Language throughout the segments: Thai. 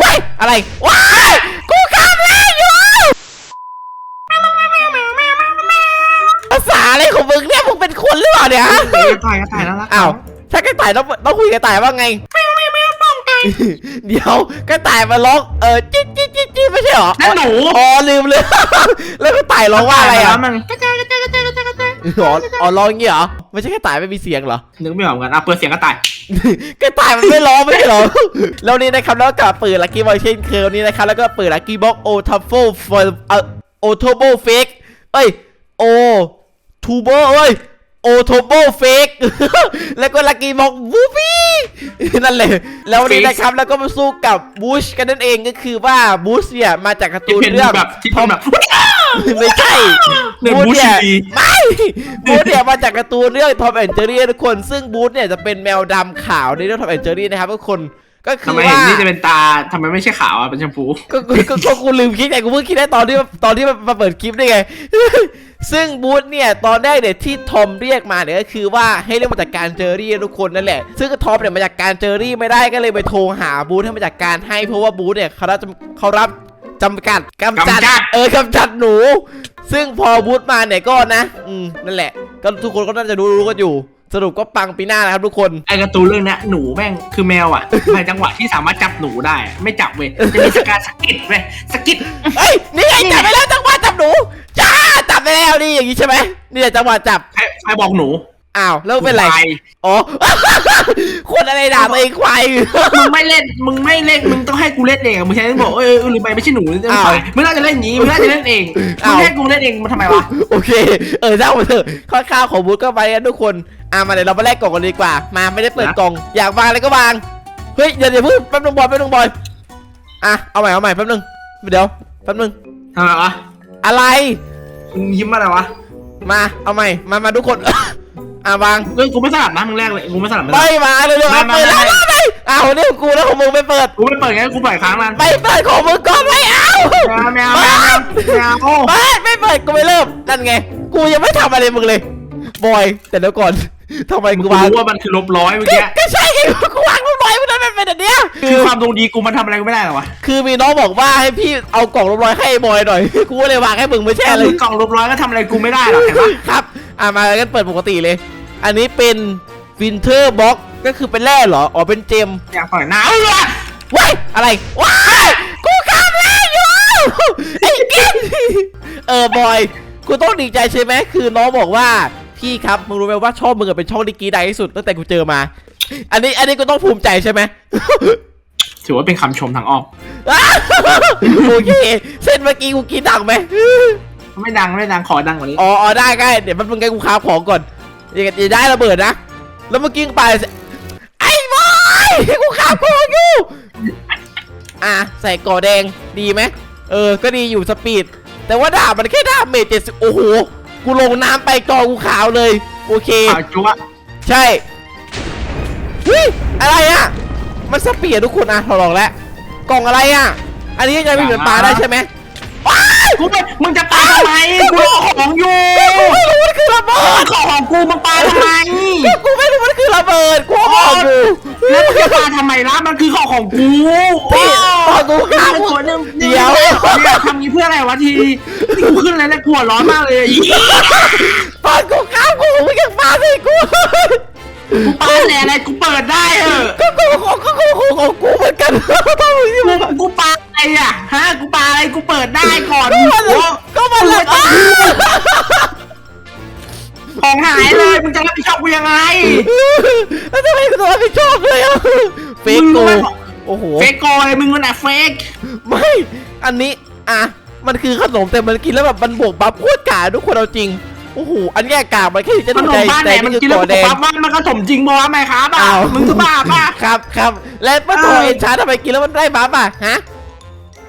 ว้ายอะไรว้ายกูข้ามแล้วอยู่ภาษาอะไรของมึงเนี่ยมึงเป็นคนหรือเปล่าเนี่ยฮะเฮ้ยตายก็ตายแล้วล่ะอ้าวถ้ากระต่ายต้องต้องคุยกระต่ายว่าไง เดี๋ยวกระต่ายมาร้องเออจิ๊ดจิ๊ดจิ๊ดจิ๊ดไม่ใช่เหรอนั่นหนู อ๋อลืมเลย แล้วกระต่ายร้องว่าอะไรอะมันกระจายกระจายกระจายกระจายกระจายอ๋ออ๋อร้องอย่างงี้เหรอไม่ใช่กระต่ายไม่มีเสียงเหรอนึกไม่ออกเหมือนกันอะเปิดเสียงกระต่าย กระต่ายมันไม่ร้องไม่ใช่เหรอ แล้วนี่นะครับแล้วก็กลับปืนลักกี้บอยเช่นเคยนนี้นะครับแล้วก็ปืนลักกี้บ็อกโอทัฟโฟฟอร์เออโอโทโบเฟกเอ้ยโอทูโบเอ้ย โอโทโบเฟก แล้วก็ลักกี้บ็อกบูบี้นั่นเลย แล้ววันนี้นะครับแล้วก็มาสู้กับบูชกันนั่นเองก็คือว่าบูชเนี่ยมาจากการ์ตูที่นเป็นเรื่องแบบที่เป็นแบบไม่ใช่เรื่องบูธเนี่ยบูธดีไม่บูธเนี่ยมาจากการ์ตูนเรื่องทอมแอนเจอรี่ทุกคนซึ่งบูธเนี่ยจะเป็นแมวดำขาวในเรื่องทอมแอนเจอรี่นะครับทุกคน ก็คืทำอไมเห็ว่านนี่จะเป็นตาทำไมไม่ใช่ขาวอะเป็นชมพูก็ก็ก็ก็กูลืมคิดไงกูเพิ่งคิดได้ตอนที่ตอนที่มาเปิดคลิปได้ไง ซึ่งบูธเนี่ยตอนแรกเนี่ยที่ทอมเรียกมาเนี่ยก็คือว่าให้เรียกมาจากการเจอรี่ทุกคนนั่นแหละ ซึ่งทอมเนี่ยมาจากการเจอรี่ไม่ได้ก็เลยไปโทรหาบูธให้มาจากการให้เพราะว่าบูธเนี่ยเขารับจำเขารับจำกัดกำจัดเออกำจัดหนู ซึ่งพอบูธมาเนี่ยก็นะ อืมนั่นแหละ ก็ทุกคนก็น่าจะรู้รู้กันอยู่ สรุปก็ปังปีหน้านะครับทุกคน ไอ้การ์ตูนเรื่องเนี้ยหนูแม่งคือแมวอะ ในจังหวะที่สามารถจับหนูได้อะไม่จับเว้ยจะมีสการสะกิดเว้ยสะกิดเฮ้ยนี่ไงจับไปแล้วจังหวะจับหนูจ้าจับไปแล้วนี่อย่างนี้ใช่ไหมนี่แหละจังหวะจับ ใครใครบอกหนู อ้าวแล้วเป็นไร ควายอ๋อ คนอะไรด่าตัวเองควาย มึงไม่เล่น มึงไม่เล่น มึงต้องให้กูเล่นเองอะมึงใช้บอกเออเออหรือไปไม่ใช่หนูนี่อ้าวควายมึงน่าจะเล่นอย่างนี้ มึงน่าจะเล่นเอง มึอ้างวให้กูเล่นเองมันทำไมวะ โอเค เออเจ้ามาเถอะข้าวๆของบูธก็ไปกันทุกคนอะมาเดี๋ยวเรามาแลกกล่องกันดีกว่า มาไม่ได้เปิดกล่อง อยากวางอะไรก็วาง เฮ้ยเดี๋ยวเดี๋ยวเพิ่งแป๊บนึงบอยแป๊บนึงบอย อะเอาใหม่เอาใหม่แป๊บนึงเดี๋ยวแป๊บนึงทำไมวะ อะไร มึงยิ้มอะไรวะ มาเอาใหม่มามาทุกคน อะวางเฮ้ยกูไม่สลับนะมึงแรกเลยกูไม่สลับไม่สไม่ลับมาเลยเร็วๆไม่เอาไม่เปิดแล้วไม่ไม่ไม่อ้าวนี่ของกูแล้วของมึงไม่เปิด กูไม่เปิดไงกูปล่อยค้างมันไม่เปิดของมึงก่อนไม่เอาแมวแมวแมวแมวโอ้ไม่ไม่เปิดกูไม่เริ่มนั่นไง กูยังไม่ทำอะไรมึงเลยบอยแต่เดี๋ยวก่อนทำไมกูกูวางรู้ว่ามันคือลบร้อยเมื่อกี้ก็ใช่ไงกูวางลงไปมันนั้นมันเป็นอันเนี้ยคือความดวงดีกูมันทำอะไรกูไม่ได้หรอวะคือมีน้องบอกว่าให้พี่เอากล่องลมร้อยให้ไอ้บอยหน่อยกูก็เลยวางให้มึงไม่ใช่แค่เลมึยงกล่องลบร้อยก็ทำอะไรกูไม่ได้หรอกเห็นปะครับ อะมากันเปิดปกติเลย อันนี้เป็นวินเทอร์บ็อกก็คือเป็นแร่เหรอ อ๋อ เป็นเจม อยากปล่อยหน้าเออว้ายอะไร ว้ายกูข้ามแล้วอยู่ไอ้กิ๊กเออบอย กูต้องดีใจใช่ไหม คือน้องบอกว่า พี่ครับ มึงรู้ไหมว่าช่องมึงอะเป็นช่องที่กรีดดังที่สุดตั้งแต่กูเจอมา อันนี้ อันนี้กูต้องภูมิใจใช่ไหม ถือว่าเป็นคำชมทางอ้อมอ้าวโอเค เส้นเมื่อกี้กูกรีดดังไหม ไม่ดังไม่ดังขอดังกว่านี้อ๋ออ๋อได้ได้เดี๋ยวมันมึงไงกูค้าของก่อนอย่าอย่าได้ระเบิดนะ แล้วเมื่อกี้กูไปไอ้บอยกูค้าของอยู่อะใส่ก่อแดงดีไหมเออ ก็ดีอยู่สปีด แต่ว่าดาบมันแค่ดาบเมจเจ็ดสิบโอ้โห กูลงน้ำไปกอกูขาวเลย โอเคข่าวจั๊วใช่วิอะไรอะ มันสปีดทุกคนอะถอดลองแล้ว กล่องอะไรอะ อันนี้ยังไม่เหมือนปลาได้ใช่ไหมว้าย กูไม่มึงจะปาทำไมกูรอของอยู่กูไม่รู้มันคือระเบิดของของกูมึงปาทำไมกูไม่รู้มันคือระเบิดกูบอกอยู่แล้วมึงจะปาทำไมล่ะมันคือของของกูพี่ตอนกูข้ามกูคนนึงเดี๋ยวเนี่ยทำนี้เพื่ออะไรวะทีนี่กูขึ้นเลยแล้วกูหัวร้อนมากเลยอีตอนกูข้ามกูมึงยังปาใส่กู กูปาแหล่อะไรกูเปิดได้เออก็กูของก็กูของของกูเหมือนกันทำไมที่กูมึงกูปาอะไรอะฮะกูปาอะไรกูเปิดได้ก่อนก็มันก็มันละของหายเลยมึงจะรับผิดชอบกูยังไงแล้วทำไมกูต้องรับผิดชอบเลยอะเฟกมึกูงรู้ไหมโอ้โหเฟกโกเลยมึงมันอะเฟกไม่อันนี้อะมันคือขนมแต่มันกินแล้วแบบมันบวกบัฟโคตรกาทุกคนเอาจริง โอ้โหอันแย่กากมันแค่จะขนมใจบ้านไหนใจมันนี่กินคือแล้วก่อกูแดง ปั๊บว่ามันก็สมจริงบอกว่าไหมครับอะอ้าว มึงจะบ้าป่ะ ครับครับและปะโทเออเอ็นชาร์ทำไมกินแล้วมันได้บัฟอะฮะ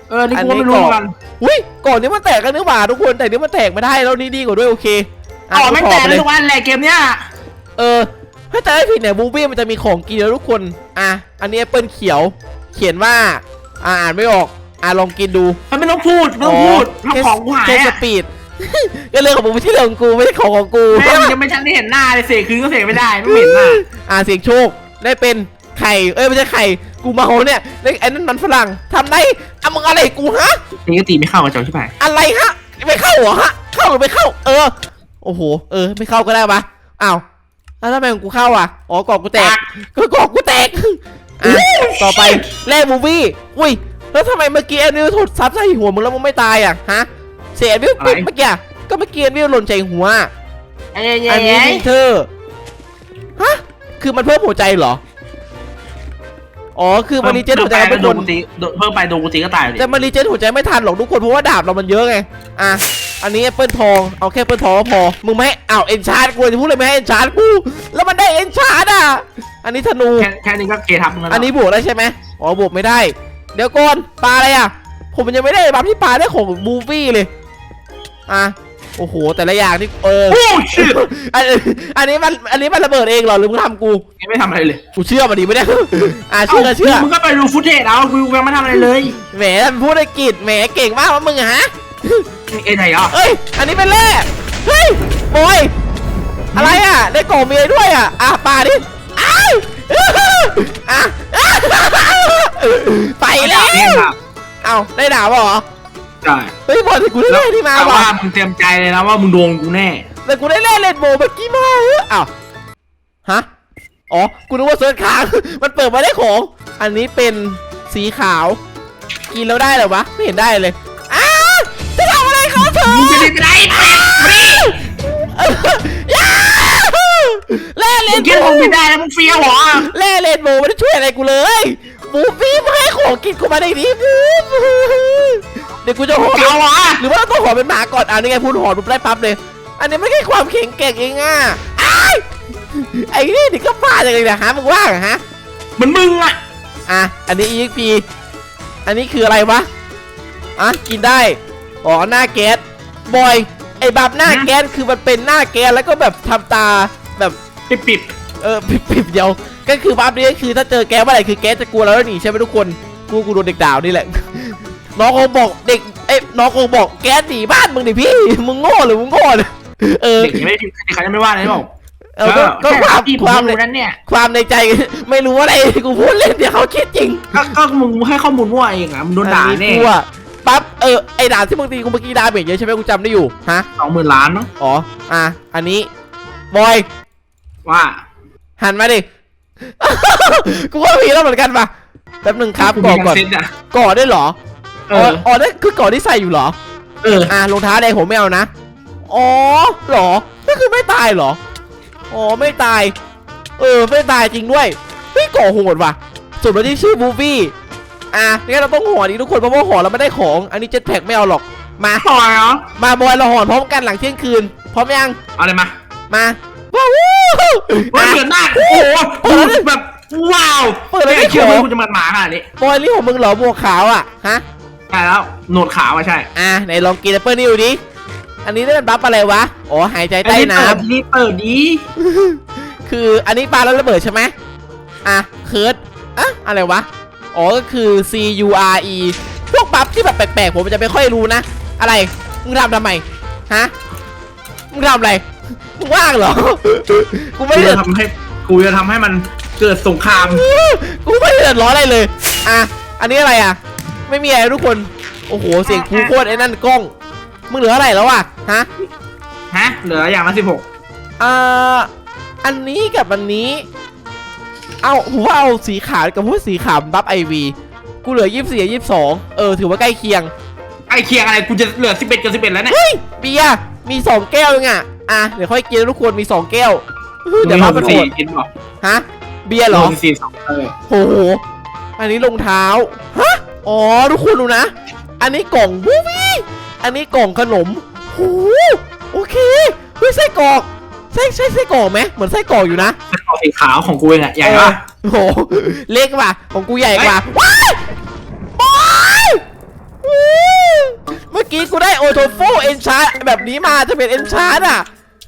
เออนี่กูก็ไม่รู้เหมือนกันอุ้ยก่อนนี้มันแตกกันนึกว่าทุกคนแต่นี้มันแตกไม่ได้แล้วนี่ดีกว่าด้วยโอเคะอ๋อไม่กูขแต่ปเลยทุกวันแหละเกมเนี้ยเออถ้าจะไม่ผิดเนี่ยบูบี้มันจะมีของกินแล้วทุกคนอะอันนี้แอปเปิลเขียว เขียนว่าอ่าอ่านไม่ออกอะลองกินดูมันไม่ต้องพูดไม่ต้องพูดทำของกูหายแค่สอะปีด ก็เรื่องของมึงไม่ใช่เรื่องของกูไม่ใช่ของของกูแม่งยังไม่ชันได้เห็นหน้าเลยเสกคืนก็เสกไม่ได้ไม่เห็นหน้าอ่าเสียงโชคได้เป็นไข่เอ้ยไม่ใช่ไข่กูเมาเนี่ยไอ้ไอ้นั่นมันฝรั่งทำได้อะมึงอะไรกูฮะตีก็ตีไม่เข้ากับเจ้าใช่ไหมอะไรฮะไม่เข้าเหรอฮะ เข้าหรือไม่เข้า เออ โอ้โห เออ ไม่เข้าก็ได้ปะอ้าวแล้วทำไมของกูเข้าอะ อ๋อกรอกกูแตกก็กรอกกูแตกอะต่อไปแลกมูวี่ อุ้ย แล้วทำไมเมื่อกี้แอนวิวถดซับใส่หัวมึงแล้วมึงไม่ตายอะ ฮะ เสียแอนวิวปิ๊บเมื่อกี้อะก็เมื่อกี้แอนวิวหล่นใจหัวเอ้ยอันนี้วินเทอร์ฮะ คือมันเพิ่มหัวใจเหรอ อ๋อ คือมันรีเจนหัวใจกันไปเป็นโดคนนกูตีเพิ่มไปโดนกูตีก็ตายเลยแต่มันรีเจนหัวใจไม่ทันหรอกทุกคน เพราะว่าดาบเรามันเยอะไง อะ อันนี้แอปเปิลทอง เอาแค่แอปเปิลทองก็พอ มึงไม่ให้อ้าวเอนชาร์ดกูจะพูดเลยไม่ให้เอนชาร์ดกู แล้วมันได้เอนชาร์ดอะ อันนี้ธนู แค่แค่นี้ก็เกทับมึงแล้วอันนี้บวกได้ใช่ไหมอ๋อ บวกไม่ได้ เดี๋ยวก่อนปลาอะไรอะ ผมยังไม่ได้บัฟที่ปลาได้ของมูฟี่เลย อะโอ้โห แต่ละอย่างที่เออ โอ้ชิตอันอันนี้มันอันนี้มันระเบิดเองเหรอหรือมึงทำกู ยังไม่ทำอะไรเลยกูเชื่อมันดีไม่ได้ อะเชื่อเชื่อมึงก็ไปดูฟุตเทจเอากูยังไม่ทำอะไรเลยแหมมันพูดอังกฤษแหมเก่งมากว่ามึงอะฮะเอ็นไหนอะเอ้ยอันนี้เป็นแร่เฮ้ยบอยอะไรอะได้กล่องเมียด้วยอะอะปาดิอ้าวอะไปแล้วเนี่ยครับเอ้าได้ดาวเหรอ ใช่เฮ้ยบอลที่กูได้เล่นที่มาแต่ว่ะว่ามึงเตรียมใจเลยนะว่ามึงโดนกูแน่ แต่กูได้เล่นเลนโบว์เมื่อกี้มาเอออ้าวฮะอ๋อกูนึกว่าเซิร์ชค้าง มันเปิดมาได้ของ อันนี้เป็นสีขาว กินแล้วได้เหรอวะไม่เห็นได้เลยอ้าวจะทำอะไรเขาเธอ มึงจะได้ไปไหนมาดิย่าแล่เลมึนงโบคิดว่ามึงว์ไม่ได้แล้วมึงเฟี้ยวเหรอแล่เลนโบว์ไม่ได้ช่วยอะไรกูเลยบูฟี่มาให้ของกินกูมาได้ดีบู เดี๋ยวกูจะหอมเก่าเหรอหรือว่าเราต้องหอมเป็นหมาก่อนอะนี่ไงพูดหอมปุ๊บได้ปั๊บเลย อันนี้ไม่ใช่ความแข็งแกร่งเองอะอ้ายไอ้นี่นี่ก็พลาดเลยนะฮะมึงว่าเหรอฮะ เหมือนมึงอะอะ อันนี้ EXP อันนี้คืออะไรวะ อะ กินได้ อ๋อ หน้าแก๊สบอย ไอ้บับหน้าแก๊สคือมันเป็นหน้าแก๊สแล้วก็แบบทำตาแบบ ปิดปิดเออปิบๆเดียว ก็คือบัฟนี้ก็คือถ้าเจอแก๊สเมื่อไหร่คือแก๊สจะกลัวเราแล้วหนีใช่ไหมทุกคน กูกูโดนเด็กด่าวนี่แหละ น้องคงบอกเด็กเอ้ยน้องคงบอกแก๊สหนีบ้านมึงดิพี่ มึงโง่หรือมึงโง่เนี่ยเออ เด็กยังไม่ได้พิมพ์เด็กเขาจะไม่ว่าอะไรหรอกเออก็ก็แค่ความพี่ผมความไม่ในรู้นั้นเนี่ยความในใจ ไม่รู้อะไรกูพูดเล่นเดี๋ยวเขาคิดจริงก็ก็มึงให้ข้อมูลมั่วเองอะมึงโดนด่าอัแน่กูอะปั๊บเออไอ้ด่านที่มึงตีกูเมื่อกี้ดาเมจเยอะใช่ไหมกูจำได้อยู่ฮะสองหมื่นล้านเนาะอ๋ออะอันนี้บอยว่า หันมาดิ กูว่ามีแล้วเหมือนกันปะแป๊บหนึ่งครับกูก่มีอก่อนเซ็ตอะ ก่อได้เหรอ เออ๋อออ๋อนั่นคือก่อที่ใส่อยู่เหรอ เออ อะรองเท้าแดงผมไม่เอานะ อ๋อเหรอนี่คือไม่ตายเหรอ อ๋อไม่ตาย เออไม่ตายจริงด้วยเฮ้ยก่อโหดว่ะส่วนวันที่ชื่อบูฟี่ อะงั้นเราต้องหอนอีกทุกคนเพราะว่าหอนเราไม่ได้ของ อันนี้เจ็ตแพ็กไม่เอาหรอก มาถอยเหรอ มาบอยเราหอนพร้อมกันหลังเที่ยงคืน พร้อมยัง เอาเลยมา มาว้าววู้ว่าอะเหมือนมากโอ้โหกูแบบว้าวเปิดเลยไม่เชื่อขอว่ากูจะมาหมาขนาดนี้บอยนี่ของมึงเหรอหมวกขาวอะฮะ ใช่แล้วหนวดขาวอะใช่อะไหนลองกินแอปเปิลนี่ดูดิ อันนี้ได้เป็นบัฟอะไรวะ อ๋อหายใจใต้น้อันี่เปิดดีำคืออันนี้ปลาแล้วระเบิดใช่ไหมอะเคิร์ดอะอะไรวะ อ๋อ ก็คือ C U R E พวกบัฟที่แบบแปลกๆ ผมจะไม่ค่อยรู้นะ อะไร มึงทำทำไม ฮะ มึงทำอะไร มึงว่างเหรอ กูไม่กูได้จะทำให้กูจะทำให้มันเกิดสงครามกูไม่ได้เดือดร้อนอะไรเลย อะ อันนี้อะไรอะ ไม่มีอะไรทุกคน โอ้โห เสียงคูโคตรไอ้นั่นกล้อง มึงเหลืออะไรแล้วอะ ฮะ ฮะ เหลืออย่างละสิบหกอ่า อันนี้กับอันนี้ เอาผมว่าเอาสีขาวกับพวกสีขาวบัฟไอวีกูเหลือยี่สิบสี่ยี่สิบสองเออ ถือว่าใกล้เคียง ไอ้เคียงอะไร กูจะเหลือสิบเอ็ดกับสิบเอ็ดแล้วเนี่ย เฮ้ยเบียร์มีสองแก้วเองอะ อะ เดี๋ยวค่อยกินนะทุกคน มีสองแก้วเฮ้ยเดี๋ยวพับมันโหสี่ดกินบอกฮะ เบียร์เหรอสี่สองเออโห อันนี้รองเท้า ฮะ อ๋อทุกคนดูนะ อันนี้กล่องบูวี่อันนี้กล่องขนมโหโอเคเฮ้ยไส้กรอกใช่ใช่ไส้กรอกไหมเหมือนไส้กรอกอยู่นะเป็นของสีขาวของกูเองอะใหญ่ปะโอ้โหเล็กว่ะของกูใหญ่กว่าว้ายบอยอู้เมื่อกี้กูได้โอโทโฟเอนชาร์แบบนี้มาจะเป็นเอนชาร์อะ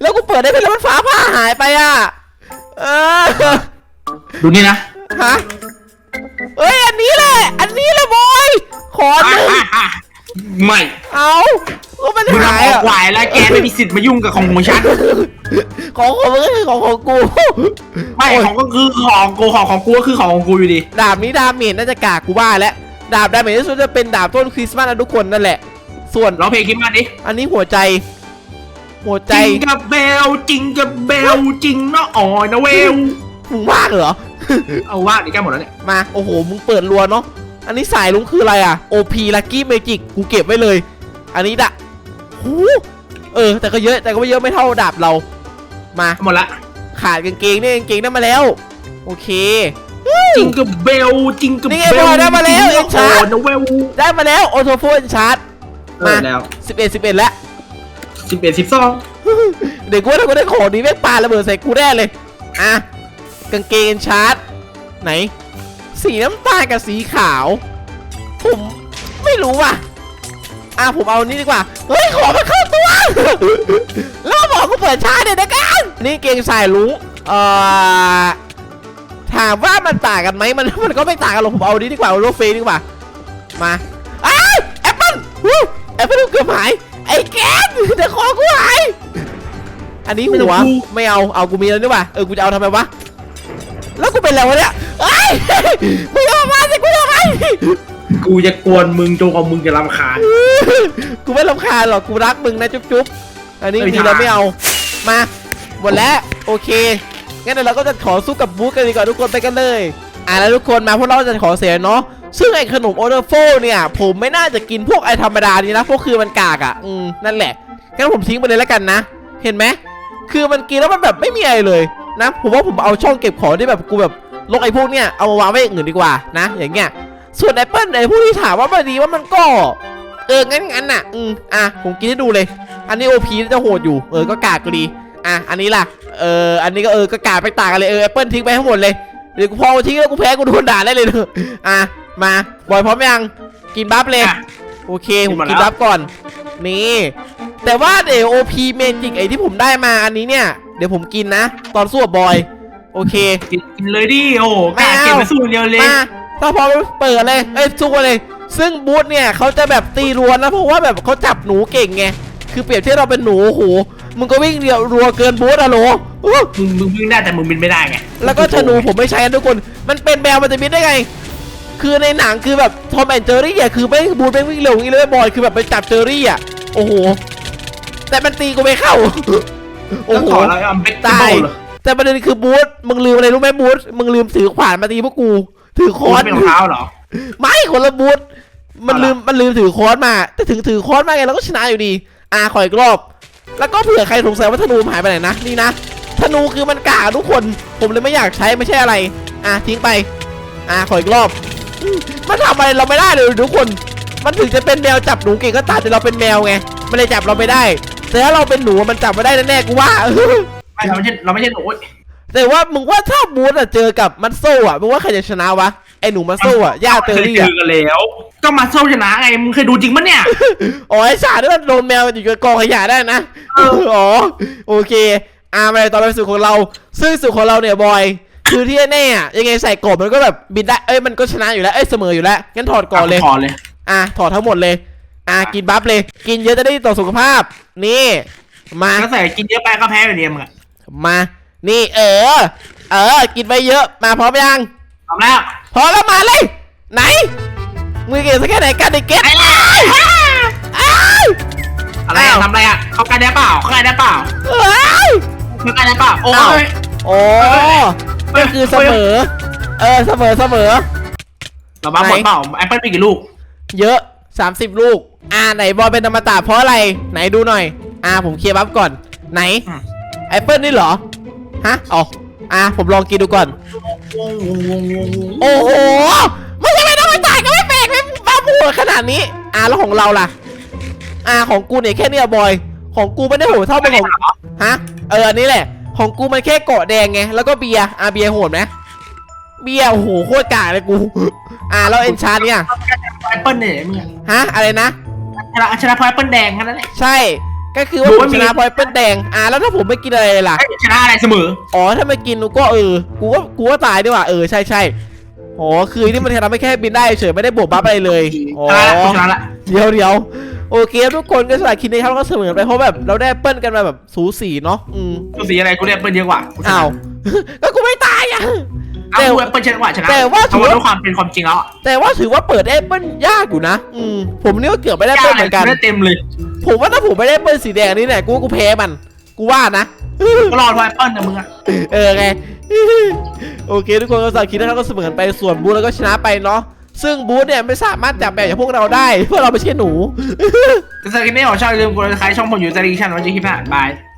แล้วกูเปิดได้เป็นแล้วมันฟ้าผ่าหายไปอะเออดูนี่นะฮะ เอ้ยอันนี้แหละ อันนี้แหละบอย ขอหนึ่งอะอะอะไม่เอาเอว่ามันมึงหายทำอออะกไหวแล้วแกไม่มีสิทธิ์มายุ่งกับของของฉันของของมึงก็คือของของกูไม่โอ้ยของก็คือของกูของของกูก็คือของของกูอยู่ดีดาบนี้ดาเมจน่าจะกากกูว่าแล้วดาบดาเมจที่สุดจะเป็นดาบต้นคริสต์มาสนะทุกคนนั่นแหละ ส่วนร้องเพลงคิดมาดิอันนี้หัวใจ หัวใจจริงกับเบลจริงกับเบลจริงเนาะอ๋อยนะเวลมึงว่างเหรอ เอาว่าดิแกหมดแล้วเนี่ย มา โอ้โห มึงเปิดรัวเนาะ อันนี้สายลุงคืออะไรอะ OP Lucky Magic กูเก็บไว้เลย อันนี้ดะหูเออ แต่ก็เยอะ แต่ก็ไม่เยอะไม่เท่าดาบเรา มา หมดละ ขาดกางเกงเนี่ยกางเกงได้มาแล้ว โอเคจริงกับเบลจริงกับนี่เบไงลบอกได้มาแล้วจริงเอ็นชาร์จนะเวลได้มาแล้วออโตโฟนชาร์จมามาแล้ว11 11แล้วสิบเอ็ดสิบสองเดี๋ยวกูถ้ากูได้ของดีแม่งปาระเบิดใส่กูแน่เลย อะ กางเกงชาร์จไหน สีน้ำตาลกับสีขาว ผมไม่รู้ว่ะอะผมเอานี่ดีกว่า เฮ้ย ขอมาเข้าตัว แล้วมาบอกกูเปิดชาร์จเดี๋ยวนะกันนี่เกงสายลุงเอ่อถามว่ามันต่างกันไหมมันมันก็ไม่ต่างกันหรอกผมเอานี้ดีกว่าเอาโรเฟดีกว่า มาอ้าวแอปเปิ้ลวู้แอปเปิ้ลเกือบหาย ไอ้แกนเดี๋ยวคอกูหาย อันนี้หัวไม่เอา เอากูมีแล้วนี่หว่า เออ กูจะเอาทำไมวะ แล้วกูเป็นอะไรวะเนี่ยเอ้ยมึงอย่ามาสิกูทำไมกูจะกวนมึงจนกว่ามึงจะรำคาญ กูไม่รำคาญหรอกกูรักมึงนะจุ๊บจุ๊บอันนี้ไม่มีใช่แล้วไม่เอา มาหมดแล้วโอเคงั้นเดี๋ยวเราก็จะขอสู้กับบูธกันดีกว่าทุกคนไปกันเลย อะแล้วทุกคนมาพวกเราจะขอเสียเนาะซึ่งไอ้ขนมโอเดอร์โฟเนี่ย ผมไม่น่าจะกินพวกไอ้ธรรมดานี้นะพวกคือมันกากอะ อืมนั่นแหละงั้นผมทิ้งไปเลยแล้วกันนะ เห็นไหมคือมันกินแล้วมันแบบไม่มีอะไรเลย นะผมว่าผมเอาช่องเก็บของที่แบบกูแบบลกไอ้พวกเนี้ยเอามาวางไว้อย่างอื่นดีกว่านะ อย่างเงี้ยส่วนแอปเปิลไอ้พวกที่ถามว่ามันดีว่ามันก็ เอองั้นงั้นน่ะอืมอะผมกินให้ดูเลย อันนี้โอพีจะโหดอยู่เออก็กากก็ดีอะอันนี้ล่ะเอออันนี้ก็เออก็กากไปต่างกันเลยเออแอปเปิลทิ้งไปทั้งหมดเลยเดี๋ยวกูพอทิ้งแล้วกูแพ้กูโดนด่าได้เลยเนอะอะมาบอยพร้อมยังกินบัฟเลยอะโอเคกิผมนหมดกินแล้วบัฟก่อนนี่แต่ว่าเดี๋ยวโอพีเมจิกไอที่ผมได้มาอันนี้เนี่ย เดี๋ยวผมกินนะ ตอนสู้กับบอย โอเค กินกินเลยดิโอ้โหไม่กล้าเอาเก็บมาสู้อย่างเดียวเลยมาถ้าพอเปิดเลย เอ้ยสู้กันเลย ซึ่งบูธเนี่ยเขาจะแบบตีรัวนะเพราะว่าแบบเขาจับหนูเก่งไง คือเปรียบเทียบเราเป็นหนูโอ้โหมึงก็วิ่งเดียวรัวเกินบูธอะโหลอู้มึงมึงวิ่งได้แต่มึงบินไม่ได้ไงแล้วก็ธนูผมไม่ใช้นะทุกคน มันเป็นแมวมันจะบินได้ไง คือในหนังคือแบบทอมแอนเจอรี่อะคือไม่งบูธไม่งวิ่งเร็วอย่างนี้เลยบอยคือแบบไปจับเจอรี่อะ โอ้โห แต่มันตีกูไม่เข้าโอ้ แล้วโหขอเราเอาเบกตายเหรอแต่ประเด็นคือบูธมึงลืมอะไรรู้ไหมบูธมึงลืมถือขวานมาตีพวกกู ถือโคค้อนเป็นรองเท้าเหรอ ไม่คนละบูธมันเอาล่ะลืมมันลืมถือค้อนมา แต่ถึงถือค้อนมาไงเราก็ชนะอยู่ดี อ่าขออีกรอบ แล้วก็เผื่อใครสงสัยว่าธนูมันหายไปไหนนะนี่นะธนูคือมันกากทุกคน ผมเลยไม่อยากใช้ไม่ใช่อะไร อะทิ้งไป อะขออีกรอบอืมมันทำอะไรเราไม่ได้เลยทุกคน มันถึงจะเป็นแมวจับหนูเก่งก็ตามแต่เราเป็นแมวไงมันเลยจับเราไม่ได้ แต่ถ้าเราเป็นหนูมันจับไม่ได้แน่ๆกูว่า ไม่เราไม่ใช่เราไม่ใช่หนูแต่ว่ามึงว่าถ้าบูธอะเจอกับมันโซ่อะมึงว่าใครจะชนะวะไอหนูมันโซ่อะย่าเตอรี่เคยอะเจอกันแล้ว ก็มาโซ่ชนะไงมึงเคยดูจริงปะเนี่ย อ๋อไอชาที่มันโดนแมวอยู่กับกองขยะได้นะเอออ๋อโอเคอ่ามาเลยต่อไปสู่ของเรา ซึ่งสู่ของเราเนี่ยบอย คือที่แน่ๆอะยังไงใส่กบมันก็แบบบินได้เอ้ยมันก็ชนะอยู่แล้วเอ้ยเสมออยู่แล้วงั้นถอดก่อนเลยขอเลย อะถอดทั้งหมดเลย อะกินบัฟเลย กินเยอะจะได้ดีต่อสุขภาพ นี่ มาก็ใส่กินเยอะไปก็แพ้อยู่ดีมึงอะมา นี่เออ เออ กินไปเยอะ มาพร้อมยังทำแล้วพอแล้วมาเลย ไหนมือเก่งสักแค่ไหนกันไอ้เก็ตไอ้ล่ะอ้าวอะไรอ้าอะวทำอะไรอะเขากันได้เปล่าเขากันได้เปล่าอ้าวเขากันได้เปล่า โอ้อ้าวยโอ้ก็คือเสมอ เออ เสมอเสมอเราบ้าหมดเปล่าแอปเปิลมีกี่ลูก เยอะ30ลูก อ่าไหนบอลเป็นธรรมตาเพราะอะไร ไหนดูหน่อย อ่าผมเคลียร์บัฟก่อน ไหนอืมแอปเปิลนี่เหรอ ฮะอ๋ออ่าผมลองกินดูก่อนโอ้โห มันจะไม่ต้องมาจ่ายก็ไม่แปลกไม่บ้าบัวขนาดนี้ อ่าแล้วของเราล่ะ อ่าของกูเนี่ยแค่เนี้ยบอย ของกูไม่ได้โหดเท่าเป็นของ ฮะ เอออันนี้แหละ ของกูมันแค่เกาะแดงไง แล้วก็เบียร์ อ่าเบียร์โหดไหมเบียร์โอ้โหโคตรกากเลยกู อ่าแล้วเอนชาร์เนี่ย แอปเปิลเนี่ยมึงอะฮะอะไรนะ ชนะชนะเพราะแอปเปิลแดงแค่นั้นแหละ ใช่ ก็คือว่าดูผมว่าชมีนะพอยเปิ้ลแดง อ่าแล้วถ้าผมไม่กินอะไรเลยล่ะ เอ้ยชนะอะไรเสมอ อ๋อถ้าไม่กินกูก็เออ กูก็กูก็ตายดีกว่าเออใช่ใช่อ๋อคือที่มันทำให้แค่บินได้เฉยไม่ได้บวกบัฟอะไรเลยอ๋อ ชนะละกูชนะละ เดี๋ยวเดี๋ยวโอเคทุกคนก็สำหรับคลิปนี้ครับเราก็เสมอไปเพราะแบบเราได้แอปเปิ้ลกันมาแบบสูสีเนาะอืมกูสีอะไรกูเรียกเปิ้ลเยอะกว่ากูชนะ อ้าว ก็กูไม่ตายอะ เอากูเปิ้ลชนะกว่าชนะแต่ว่าถืถืออว่าว่าด้วยความเป็นความจริงแล้วอะแต่ว่าถือว่าเปิดแอปเปิ้ลยากอยู่นะ อืมผมนี่ก็เกือบไม่ได้แอปเปิ้ลเหมือนกัน ได้เต็มเลยผมว่าถ้าผมไม่ได้แอปเปิ้ลสีแดงนี่เนี่ยกูว่ากูแพ้มัน กูว่านะ ก็รอดไว้เปิ้ลนะมึงอะเออไง โอเค ทุกคนก็สำหรับคลิปนะครับก็เสมอกันไปส่วนบูธแล้วก็ชนะไปเนาะซึ่งบูธเนี่ยไม่สามารถจับแบบอย่างพวกเราได้เพราะเราไม่ใช่หนู แต่สกินนี่ของช่องอย่าลืมกดไลค์ช่องผมอยู่ตาลีชันไว้เจอคลิปหน้าบาย